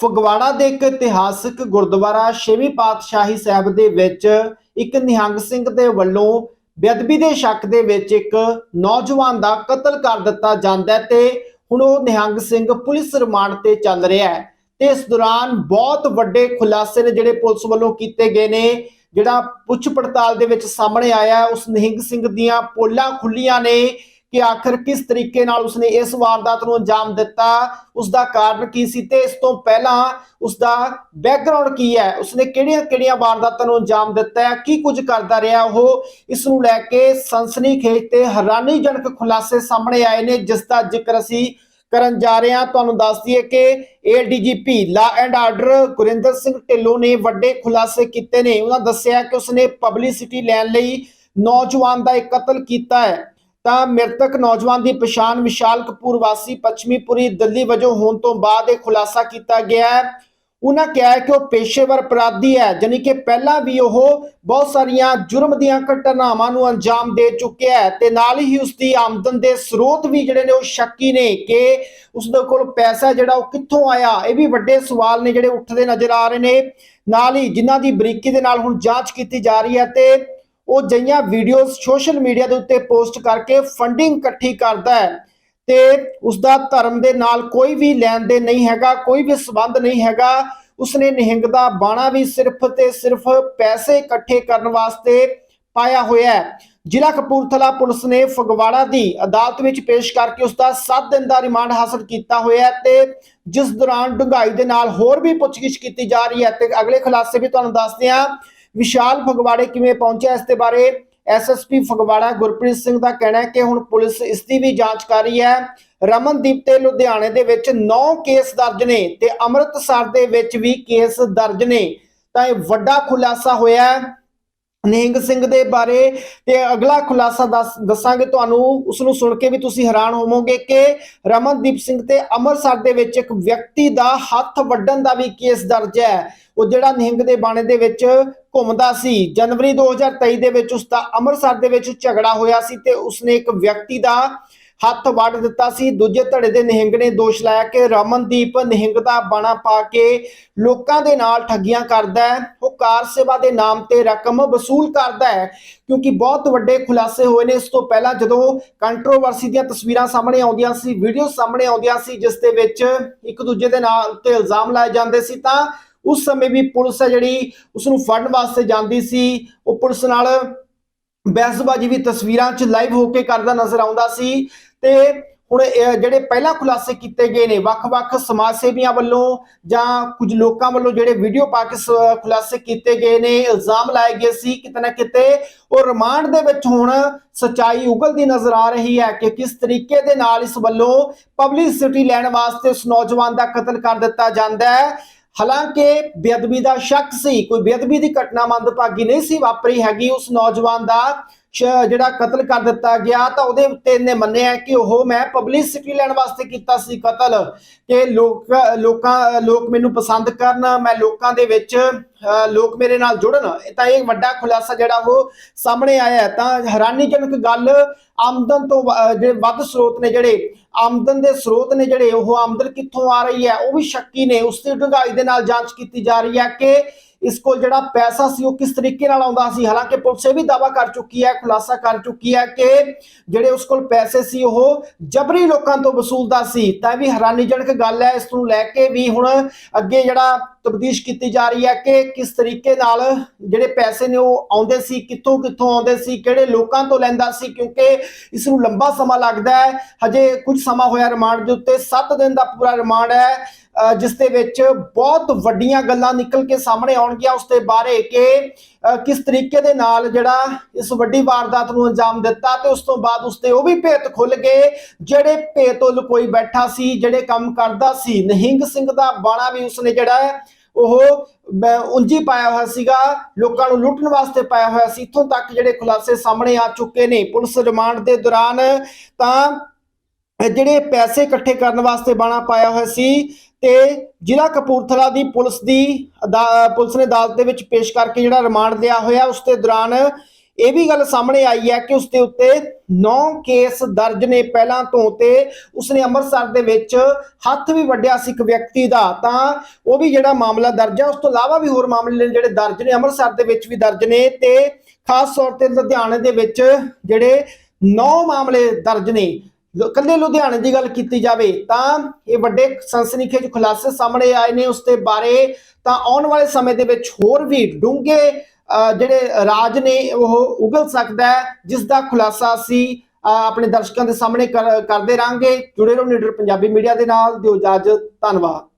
ਫਗਵਾੜਾ ਦੇ ਇੱਕ ਇਤਿਹਾਸਕ ਗੁਰਦੁਆਰਾ ਛੇਵੀਂ ਪਾਤਸ਼ਾਹੀ ਸਾਹਿਬ ਦੇ ਵਿੱਚ ਇੱਕ ਨਿਹੰਗ ਸਿੰਘ ਦੇ ਵੱਲੋਂ ਬੇਅਦਬੀ ਦੇ ਸ਼ੱਕ ਦੇ ਵਿੱਚ ਇੱਕ ਨੌਜਵਾਨ ਦਾ ਕਤਲ ਕਰ ਦਿੱਤਾ ਜਾਂਦਾ ਤੇ ਹੁਣ ਉਹ ਨਿਹੰਗ ਸਿੰਘ ਪੁਲਿਸ ਰਿਮਾਂਡ ਤੇ ਚੱਲ ਰਿਹਾ ਹੈ। ਤੇ ਇਸ ਦੌਰਾਨ ਬਹੁਤ ਵੱਡੇ ਖੁਲਾਸੇ ਨੇ ਜਿਹੜੇ ਪੁਲਿਸ ਵੱਲੋਂ ਕੀਤੇ ਗਏ ਨੇ। ਜਿਹੜਾ ਪੁੱਛ ਪੜਤਾਲ ਦੇ ਵਿੱਚ ਸਾਹਮਣੇ ਆਇਆ ਉਸ ਨਿਹੰਗ ਸਿੰਘ ਦੀਆਂ ਪੋਲਾਂ ਖੁੱਲੀਆਂ ਨੇ। ਕਿ ਆਖਰ ਕਿਸ ਤਰੀਕੇ ਨਾਲ ਉਸਨੇ ਇਸ ਵਾਰਦਾਤ ਨੂੰ ਅੰਜਾਮ ਦਿੱਤਾ ਉਸ ਦਾ ਕਾਰਨ ਕੀ ਸੀ ਤੇ ਇਸ ਤੋਂ ਪਹਿਲਾਂ ਉਸ ਦਾ ਬੈਕਗ੍ਰਾਉਂਡ ਕੀ ਹੈ? ਉਸਨੇ ਕਿਹੜੀਆਂ-ਕਿਹੜੀਆਂ ਵਾਰਦਾਤਾਂ ਨੂੰ ਅੰਜਾਮ ਦਿੱਤਾ ਹੈ? ਕੀ ਕੁਝ ਕਰਦਾ ਰਿਹਾ ਉਹ? ਇਸ ਨੂੰ ਲੈ ਕੇ ਸਨਸਨੀਖੇਜ ਤੇ ਹੈਰਾਨੀਜਨਕ ਖੁਲਾਸੇ ਸਾਹਮਣੇ ਆਏ ਨੇ, ਜਿਸ ਦਾ ਜ਼ਿਕਰ ਅਸੀਂ ਕਰਨ ਜਾ ਰਹੇ ਹਾਂ। ਤੁਹਾਨੂੰ ਦੱਸ ਦਈਏ ਕਿ ADGP law and order Gurinder Singh Dhillon ਨੇ ਵੱਡੇ ਖੁਲਾਸੇ ਕੀਤੇ ਨੇ। ਉਹਨਾਂ ਦੱਸਿਆ ਕਿ ਉਸਨੇ ਪਬਲਿਸਿਟੀ ਲੈਣ ਲਈ ਨੌਜਵਾਨ ਦਾ ਇੱਕ ਕਤਲ ਕੀਤਾ ਹੈ। ਤਾਂ ਮ੍ਰਿਤਕ ਨੌਜਵਾਨ ਦੀ ਪਛਾਣ ਵਿਸ਼ਾਲ ਕਪੂਰ ਵਾਸੀ ਪੱਛਮੀਪੁਰੀ ਦਿੱਲੀ ਵਜੋਂ ਹੋਣ ਤੋਂ ਬਾਅਦ ਇਹ ਖੁਲਾਸਾ ਕੀਤਾ ਗਿਆ ਹੈ। ਉਹਨਾਂ ਕਿਹਾ ਹੈ ਕਿ ਉਹ ਪੇਸ਼ੇਵਰ ਅਪਰਾਧੀ ਹੈ ਜਾਨੀ ਕਿ ਪਹਿਲਾਂ ਵੀ ਉਹ ਬਹੁਤ ਸਾਰੀਆਂ ਜੁਰਮ ਦੀਆਂ ਘਟਨਾਵਾਂ ਨੂੰ ਅੰਜਾਮ ਦੇ ਚੁੱਕਿਆ ਹੈ ਤੇ ਨਾਲ ਹੀ ਉਸ ਦੀ ਆਮਦਨ ਦੇ ਸਰੋਤ ਵੀ ਜਿਹੜੇ ਨੇ ਉਹ ਸ਼ੱਕੀ ਨੇ ਕਿ ਉਸ ਦੇ ਕੋਲ ਪੈਸਾ ਜਿਹੜਾ ਉਹ ਕਿੱਥੋਂ ਆਇਆ, ਇਹ ਵੀ ਵੱਡੇ ਸਵਾਲ ਨੇ ਜਿਹੜੇ ਉੱਠਦੇ ਨਜ਼ਰ ਆ ਰਹੇ ਨੇ। ਨਾਲ ਹੀ ਜਿਨ੍ਹਾਂ ਦੀ ਬਰੀਕੀ ਦੇ ਨਾਲ ਹੁਣ ਜਾਂਚ ਕੀਤੀ ਜਾ ਰਹੀ ਹੈ ਤੇ ਉਹ ਜਈਆਂ ਵੀਡੀਓਜ਼ ਸੋਸ਼ਲ ਮੀਡੀਆ ਦੇ ਉੱਤੇ ਪੋਸਟ ਕਰਕੇ ਫੰਡਿੰਗ ਇਕੱਠੀ ਕਰਦਾ ਹੈ ਤੇ ਉਸ ਦਾ ਧਰਮ ਦੇ ਨਾਲ ਕੋਈ ਵੀ ਲੈਣ ਦੇ ਨਹੀਂ ਹੈਗਾ, ਕੋਈ ਵੀ ਸਬੰਧ ਨਹੀਂ ਹੈਗਾ, ਉਸਨੇ ਨਿਹੰਗ ਦਾ ਬਾਣਾ ਵੀ ਸਿਰਫ ਤੇ ਸਿਰਫ ਪੈਸੇ ਇਕੱਠੇ ਕਰਨ ਵਾਸਤੇ ਪਾਇਆ ਹੋਇਆ ਹੈ। ਜ਼ਿਲ੍ਹਾ ਕਪੂਰਥਲਾ ਪੁਲਿਸ ਨੇ ਫਗਵਾੜਾ ਦੀ ਅਦਾਲਤ ਵਿੱਚ ਪੇਸ਼ ਕਰਕੇ ਉਸ ਦਾ 7 ਦਿਨ ਦਾ ਰਿਮਾਂਡ ਹਾਸਲ ਕੀਤਾ ਹੋਇਆ ਤੇ ਜਿਸ ਦੌਰਾਨ ਡੂੰਘਾਈ ਦੇ ਨਾਲ ਹੋਰ ਵੀ ਪੁੱਛਗਿੱਛ ਕੀਤੀ ਜਾ ਰਹੀ ਹੈ ਤੇ ਅਗਲੇ ਖੁਲਾਸੇ ਵੀ ਤੁਹਾਨੂੰ ਦੱਸਦੇ ਹਾਂ। ਵਿਸ਼ਾਲ ਫਗਵਾੜੇ ਕਿਵੇਂ ਪਹੁੰਚਿਆ? ਇਸ ਦੇ ਬਾਰੇ ਐਸਐਸਪੀ ਫਗਵਾੜਾ ਗੁਰਪ੍ਰੀਤ ਸਿੰਘ ਦਾ ਕਹਿਣਾ ਹੈ ਕਿ ਹੁਣ ਪੁਲਿਸ ਇਸ ਦੀ ਵੀ ਜਾਂਚ ਕਰ ਰਹੀ ਹੈ। ਰਮਨਦੀਪ ਤੇ ਲੁਧਿਆਣੇ ਦੇ ਵਿੱਚ 9 ਕੇਸ ਦਰਜ ਨੇ ਤੇ ਅੰਮ੍ਰਿਤਸਰ ਦੇ ਵਿੱਚ ਵੀ ਕੇਸ ਦਰਜ ਨੇ। ਤਾਂ ਇਹ ਵੱਡਾ ਖੁਲਾਸਾ ਹੋਇਆ ਨਿਹੰਗ ਸਿੰਘ ਦੇ ਬਾਰੇ ਤੇ ਅਗਲਾ ਖੁਲਾਸਾ ਦੱਸਾਂਗੇ ਤੁਹਾਨੂੰ ਉਸ ਨੂੰ ਸੁਣ ਕੇ ਵੀ ਤੁਸੀਂ ਹੈਰਾਨ ਹੋਵੋਗੇ ਕਿ ਰਮਨਦੀਪ ਸਿੰਘ ਤੇ ਅੰਮ੍ਰਿਤਸਰ ਦੇ ਵਿੱਚ ਇੱਕ ਵਿਅਕਤੀ ਦਾ ਹੱਥ ਵੱਢਣ ਦਾ ਵੀ ਕੇਸ ਦਰਜ ਹੈ। ਉਹ ਜਿਹੜਾ ਨਿਹੰਗ ਦੇ ਬਾਣੇ ਦੇ ਵਿੱਚ ਘੁੰਮਦਾ ਸੀ। ਜਨਵਰੀ 2023 ਦੇ ਵਿੱਚ ਉਸ ਦਾ ਅੰਮ੍ਰਿਤਸਰ ਦੇ ਵਿੱਚ ਝਗੜਾ ਹੋਇਆ ਸੀ ਤੇ ਉਸਨੇ ਇੱਕ ਵਿਅਕਤੀ ਦਾ ਹੱਥ ਵੱਢ ਦਿੱਤਾ ਸੀ। ਦੂਜੇ ਧੜੇ ਦੇ ਨਿਹੰਗ ਨੇ ਦੋਸ਼ ਲਾਇਆ ਕਿ ਰਮਨਦੀਪ ਨਿਹੰਗ ਦਾ ਬਾਣਾ ਪਾ ਕੇ ਲੋਕਾਂ ਦੇ ਨਾਲ ਠੱਗੀਆਂ ਕਰਦਾ ਹੈ। ਉਹ ਕਾਰ ਸੇਵਾ ਦੇ ਨਾਮ ਤੇ ਰਕਮ ਵਸੂਲ ਕਰਦਾ ਹੈ ਕਿਉਂਕਿ ਬਹੁਤ ਵੱਡੇ ਖੁਲਾਸੇ ਹੋਏ ਨੇ। ਇਸ ਤੋਂ ਪਹਿਲਾਂ ਜਦੋਂ ਕੰਟਰੋਵਰਸੀ ਦੀਆਂ ਤਸਵੀਰਾਂ ਸਾਹਮਣੇ ਆਉਂਦੀਆਂ ਸੀ ਵੀਡੀਓ ਸਾਹਮਣੇ ਆਉਂਦੀਆਂ ਸੀ, ਜਿਸ ਦੇ ਵਿੱਚ ਇੱਕ ਦੂਜੇ ਦੇ ਨਾਲ ਤੇ ਇਲਜ਼ਾਮ ਲਾਏ ਜਾਂਦੇ ਸੀ, ਤਾਂ ਉਸ ਸਮੇਂ ਵੀ ਪੁਲਿਸ ਹੈ ਜਿਹੜੀ ਉਸ ਨੂੰ ਫੜਨ ਵਾਸਤੇ ਜਾਂਦੀ ਸੀ। ਉਹ ਪੁਲਿਸ ਨਾਲ ਬਹਿਸਬਾਜ਼ੀ ਵੀ ਤਸਵੀਰਾਂ 'ਚ ਲਾਈਵ ਹੋ ਕੇ ਕਰਦਾ ਨਜ਼ਰ ਆਉਂਦਾ ਸੀ। ਤੇ ਹੁਣ ਜਿਹੜੇ ਪਹਿਲਾਂ ਖੁਲਾਸੇ ਕੀਤੇ ਗਏ ਨੇ, ਵੱਖ-ਵੱਖ ਸਮਾਜ ਸੇਵੀਆਂ ਵੱਲੋਂ ਜਾਂ ਕੁਝ ਲੋਕਾਂ ਵੱਲੋਂ ਜਿਹੜੇ ਵੀਡੀਓ ਪਾ ਕੇ ਖੁਲਾਸੇ ਕੀਤੇ ਗਏ ਨੇ, ਇਲਜ਼ਾਮ ਲਾਏ ਗਏ ਸੀ ਕਿਤੇ ਨਾ ਕਿਤੇ, ਉਹ ਰਿਮਾਂਡ ਦੇ ਵਿੱਚ ਹੁਣ ਸਚਾਈ ਉਗਲਦੀ ਨਜ਼ਰ ਆ ਰਹੀ ਹੈ ਕਿ ਕਿਸ ਤਰੀਕੇ ਦੇ ਨਾਲ ਇਸ ਵੱਲੋਂ ਪਬਲਿਸਿਟੀ ਲੈਣ ਵਾਸਤੇ ਉਸ ਨੌਜਵਾਨ ਦਾ ਕਤਲ ਕਰ ਦਿੱਤਾ ਜਾਂਦਾ ਹੈ। ਹਾਲਾਂਕਿ ਬੇਅਦਬੀ ਦਾ ਸ਼ੱਕ ਸੀ, ਕੋਈ ਬੇਅਦਬੀ ਦੀ ਘਟਨਾ ਮੰਦਭਾਗੀ ਨਹੀਂ ਸੀ ਵਾਪਰੀ ਹੈਗੀ, ਉਸ ਨੌਜਵਾਨ ਦਾ ਜਿਹੜਾ ਕਤਲ ਕਰ ਦਿੱਤਾ ਗਿਆ ਤਾਂ ਉਹਦੇ ਉੱਤੇ ਇਹਨੇ ਮੰਨਿਆ ਕਿ ਉਹ ਮੈਂ ਪਬਲਿਸਿਟੀ ਲੈਣ ਵਾਸਤੇ ਕੀਤਾ ਸੀ ਕਤਲ, ਕਿ ਲੋਕ, ਲੋਕਾਂ, ਲੋਕ ਮੈਨੂੰ ਪਸੰਦ ਕਰਨ, ਮੈਂ ਲੋਕਾਂ ਦੇ ਵਿੱਚ ਲੋਕ ਮੇਰੇ ਨਾਲ ਜੁੜਨ। ਤਾਂ ਇਹ ਵੱਡਾ ਖੁਲਾਸਾ ਜਿਹੜਾ ਉਹ ਸਾਹਮਣੇ ਆਇਆ ਤਾਂ ਹੈਰਾਨੀਜਨਕ ਗੱਲ, ਆਮਦਨ ਤੋਂ ਵ- ਜਿਹੜੇ ਵੱਧ ਸਰੋਤ ਨੇ ਜਿਹੜੇ, ਆਮਦਨ ਦੇ ਸਰੋਤ ਨੇ ਜਿਹੜੇ, ਉਹ ਆਮਦਨ ਕਿੱਥੋਂ ਆ ਰਹੀ ਹੈ? ਉਹ ਵੀ ਸ਼ੱਕੀ ਨੇ। ਉਸ ਦੀ ਡੂੰਘਾਈ ਦੇ ਨਾਲ ਜਾਂਚ ਕੀਤੀ ਜਾ ਰਹੀ ਹੈ ਕਿ ਇਸ ਕੋਲ ਜਿਹੜਾ ਪੈਸਾ ਸੀ ਉਹ ਕਿਸ ਤਰੀਕੇ ਨਾਲ ਆਉਂਦਾ ਸੀ? ਹਾਲਾਂਕਿ ਪੁਲਿਸ ਇਹ ਵੀ ਦਾਵਾ ਕਰ ਚੁੱਕੀ ਹੈ, ਖੁਲਾਸਾ ਕਰ ਚੁੱਕੀ ਹੈ ਕਿ ਜਿਹੜੇ ਉਸ ਕੋਲ ਪੈਸੇ ਸੀ ਉਹ ਜਬਰੀ ਲੋਕਾਂ ਤੋਂ ਵਸੂਲਦਾ ਸੀ। ਤਾਂ ਇਹ ਵੀ ਹੈਰਾਨੀਜਨਕ ਗੱਲ ਹੈ। ਇਸ ਨੂੰ ਲੈ ਕੇ ਵੀ ਹੁਣ ਅੱਗੇ ਜਿਹੜਾ ਤਬਦੀਸ਼ ਕੀਤੀ ਜਾ ਰਹੀ ਹੈ ਕਿ ਕਿਸ ਤਰੀਕੇ ਨਾਲ ਜਿਹੜੇ ਪੈਸੇ ਨੇ ਉਹ ਆਉਂਦੇ ਸੀ, ਕਿੱਥੋਂ ਕਿੱਥੋਂ ਆਉਂਦੇ ਸੀ, ਕਿਹੜੇ ਲੋਕਾਂ ਤੋਂ ਲੈਂਦਾ ਸੀ, ਕਿਉਂਕਿ ਇਸ ਨੂੰ ਲੰਬਾ ਸਮਾਂ ਲੱਗਦਾ ਹੈ। ਹਜੇ ਕੁਝ ਸਮਾਂ ਹੋਇਆ ਰਿਮਾਂਡ ਦੇ ਉੱਤੇ। 7 ਦਿਨ ਦਾ ਪੂਰਾ ਰਿਮਾਂਡ ਹੈ। ਜਿਸ ਦੇ ਵਿੱਚ ਬਹੁਤ ਵੱਡੀਆਂ ਗੱਲਾਂ ਨਿਕਲ ਕੇ ਸਾਹਮਣੇ ਆਉਣਗੀਆਂ ਉਸ ਦੇ ਬਾਰੇ ਕਿ ਕਿਸ ਤਰੀਕੇ ਦੇ ਨਾਲ ਜਿਹੜਾ ਇਸ ਵੱਡੀ ਵਾਰਦਾਤ ਨੂੰ ਅੰਜਾਮ ਦਿੱਤਾ ਤੇ ਉਸ ਤੋਂ ਬਾਅਦ ਉਸ ਤੇ ਉਹ ਵੀ ਭੇਤ ਖੁੱਲ ਗਏ, ਜਿਹੜੇ ਭੇਤ ਤੋਂ ਲੁਕੋਈ ਬੈਠਾ ਸੀ, ਜਿਹੜੇ ਕੰਮ ਕਰਦਾ ਸੀ। ਨਿਹੰਗ ਸਿੰਘ ਦਾ ਬਾਣਾ ਵੀ ਉਸਨੇ ਜਿਹੜਾ ਉਹ ਉਲਝੀ ਪਾਇਆ ਹੋਇਆ ਸੀਗਾ, ਲੋਕਾਂ ਨੂੰ ਲੁੱਟਣ ਵਾਸਤੇ ਪਾਇਆ ਹੋਇਆ ਸੀ। ਇਥੋਂ ਤੱਕ ਜਿਹੜੇ ਖੁਲਾਸੇ ਸਾਹਮਣੇ ਆ ਚੁੱਕੇ ਨੇ, ਪੁਲਿਸ ਰਿਮਾਂਡ ਦੇ ਦੌਰਾਨ ਤਾਂ ਜਿਹੜੇ ਪੈਸੇ ਇਕੱਠੇ ਕਰਨ ਵਾਸਤੇ ਬਾਣਾ ਪਾਇਆ ਹੋਇਆ ਸੀ ਤੇ ਜ਼ਿਲ੍ਹਾ ਕਪੂਰਥਲਾ ਦੀ ਪੁਲਿਸ ਦੀ ਅਦਾ- ਪੁਲਿਸ ਨੇ ਅਦਾਲਤ ਦੇ ਵਿੱਚ ਪੇਸ਼ ਕਰਕੇ ਜਿਹੜਾ ਰਿਮਾਂਡ ਲਿਆ ਹੋਇਆ, ਉਸ ਦੇ ਦੌਰਾਨ ਇਹ ਵੀ ਗੱਲ ਸਾਹਮਣੇ ਆਈ ਹੈ ਕਿ ਉਸ ਦੇ ਉੱਤੇ 9 ਕੇਸ ਦਰਜ ਨੇ ਪਹਿਲਾਂ ਤੋਂ ਤੇ ਉਸਨੇ ਅੰਮ੍ਰਿਤਸਰ ਦੇ ਵਿੱਚ ਹੱਥ ਵੀ ਵੱਢਿਆ ਸੀ ਇੱਕ ਵਿਅਕਤੀ ਦਾ, ਤਾਂ ਉਹ ਵੀ ਜਿਹੜਾ ਮਾਮਲਾ ਦਰਜ ਹੈ, ਉਸ ਤੋਂ ਇਲਾਵਾ ਵੀ ਹੋਰ ਮਾਮਲੇ ਨੇ ਜਿਹੜੇ ਦਰਜ ਨੇ, ਅੰਮ੍ਰਿਤਸਰ ਦੇ ਵਿੱਚ ਵੀ ਦਰਜ ਨੇ ਤੇ ਖਾਸ ਤੌਰ ਤੇ ਲੁਧਿਆਣੇ ਦੇ ਵਿੱਚ ਜਿਹੜੇ 9 ਮਾਮਲੇ ਦਰਜ ਨੇ। ਕੱਲੇ ਲੁਧਿਆਣੇ ਦੀ ਗੱਲ ਕੀਤੀ ਜਾਵੇ ਤਾਂ ਇਹ ਵੱਡੇ ਸਨਸਨੀਖੇਜ ਖੁਲਾਸੇ ਸਾਹਮਣੇ ਆਏ ਨੇ ਉਸ ਦੇ ਬਾਰੇ। ਤਾਂ ਆਉਣ ਵਾਲੇ ਸਮੇਂ ਦੇ ਵਿੱਚ ਹੋਰ ਵੀ ਡੂੰਘੇ ਅਹ, ਜਿਹੜੇ ਰਾਜ ਨੇ ਉਹ ਉਗਲ ਸਕਦਾ ਹੈ ਜਿਸ ਦਾ ਖੁਲਾਸਾ ਅਸੀਂ ਅਹ, ਆਪਣੇ ਦਰਸ਼ਕਾਂ ਦੇ ਸਾਹਮਣੇ ਕਰਦੇ ਰਾਂਗੇ। ਜੁੜੇ ਰਹੋ ਨੀਡਰ ਪੰਜਾਬੀ ਮੀਡੀਆ ਦੇ ਨਾਲ ਦਿਓ ਇਜਾਜ਼ਤ ਧੰਨਵਾਦ।